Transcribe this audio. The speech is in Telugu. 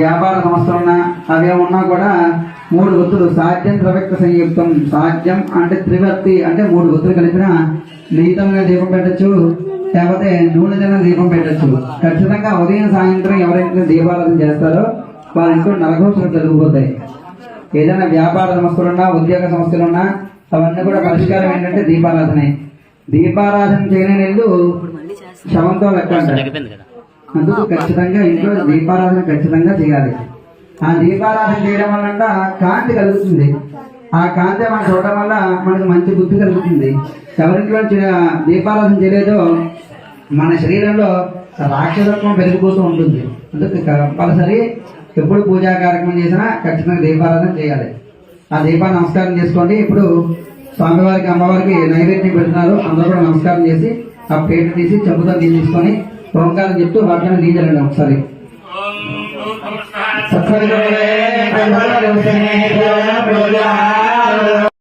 వ్యాపార సంస్థలు ఉన్నా అవి ఉన్నా కూడా మూడు గుర్తులు. సాధ్యం త్రివ్యక్త సంయుక్తం. సాధ్యం అంటే త్రివర్తి అంటే మూడు గుర్తులు కలిపిన నీతమైన దీపం పెట్టచ్చు లేకపోతే నూనె తిన్న దీపం పెట్టచ్చు. ఖచ్చితంగా ఉదయం సాయంత్రం ఎవరైతే దీపారాధన చేస్తారో వాళ్ళ ఇంట్లో నరఘోషలు జరిగిపోతాయి ఏదైనా వ్యాపార సంస్థలున్నా ఉద్యోగ సంస్థలున్నా అవన్నీ కూడా పరిష్కారం ఏంటంటే దీపారాధనే. దీపారాధన చేయని ఇల్లు శవంతో లెక్క అందుకు ఖచ్చితంగా ఇంట్లో దీపారాధన ఖచ్చితంగా చేయాలి. ఆ దీపారాధన చేయడం వల్ల కాంతి కలుగుతుంది. ఆ కాంతి మనం చూడడం వల్ల మనకు మంచి బుద్ధి కలుగుతుంది. ఎవరింట్లో దీపారాధన చేయలేదో మన శరీరంలో రాక్షసత్వం పెరిగిపోతూ ఉంటుంది. అందుకు కంపల్సరీ ఎప్పుడు పూజా కార్యక్రమం చేసినా ఖచ్చితంగా దీపారాధన చేయాలి. ఆ దీపా నమస్కారం చేసుకోండి. ఇప్పుడు స్వామివారికి అమ్మవారికి నైవేద్యం పెడుతున్నారు. అందరూ కూడా నమస్కారం చేసి ఆ పేట తీసి చెప్పుతో నీళ్ళు తీసుకొని ఓంకారం చెప్తూ వాటిని నీళ్ళండి ఒకసారి. బ్రహ్మణ